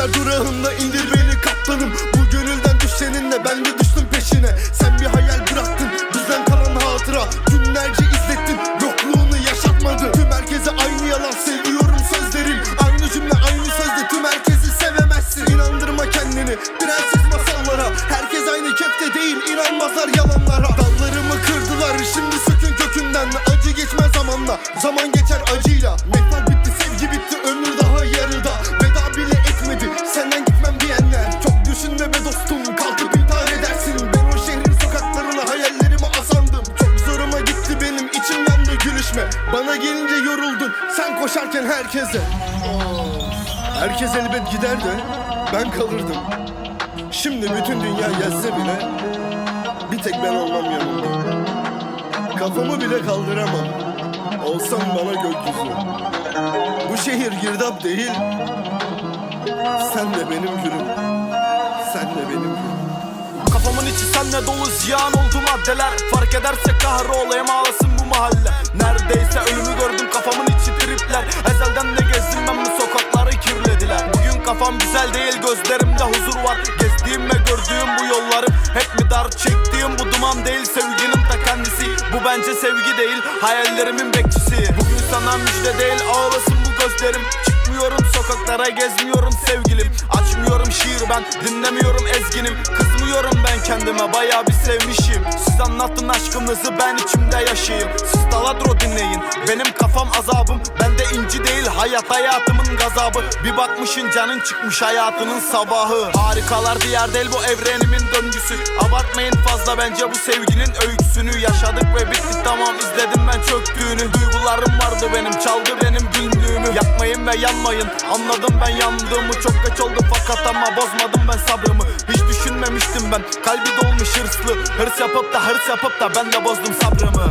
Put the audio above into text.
Mızrağınla indir beni kaptanım Bu gönülden düşeninle ben de düştüm peşine koşarken herkese. Herkes elbet gider de ben kalırdım. Şimdi bütün dünya yazsa bile bir tek ben olmam yanında Kafamı bile kaldıramam. Olsam bana gökyüzü. Bu şehir girdap değil. Sen de benim gülüm. Sen de benim gülüm. Kafamın içi senle dolu ziyan oldu maddeler. Fark ederse kahrolayım ağlasın bu mahalle kafam güzel değil gözlerimde huzur var. Gezdiğim ve gördüğüm bu yollarım Hep mi dar çektiğim bu duman değil sevginin ta kendisi. Bu bence sevgi değil hayallerimin bekçisi. Bugün sana müjde değil ağlasın bu gözlerim. Çıkmıyorum sokaklara gezmiyorum sevgilim. Açmıyorum şiir ben dinlemiyorum ezginim. Kızmıyorum ben kendime baya bir sevmişim Siz anlatın aşkınızı ben içimde yaşayayım. Siz taladro dinleyin benim kafam azabım. Bende inci değil hayat hayatımın gazabı. Bir bakmışın canın çıkmış hayatının sabahı. Harikalar diğer değil bu evrenimin döngüsü. Abartmayın fazla bence bu sevginin öyküsünü Yaşadık ve bitti tamam izledim ben çöktüğünü. Duygularım vardı benim çaldı benim günlüğümü Yapmayın ve yanmayın. Anladım ben yandığımı Çok geç oldu fakat ama bozmadım ben sabrımı. Hiç düşünmemiştim ben kalbi dolmuş hırslı. Hırs yapıp da hırs yapıp da ben de bozdum sabrımı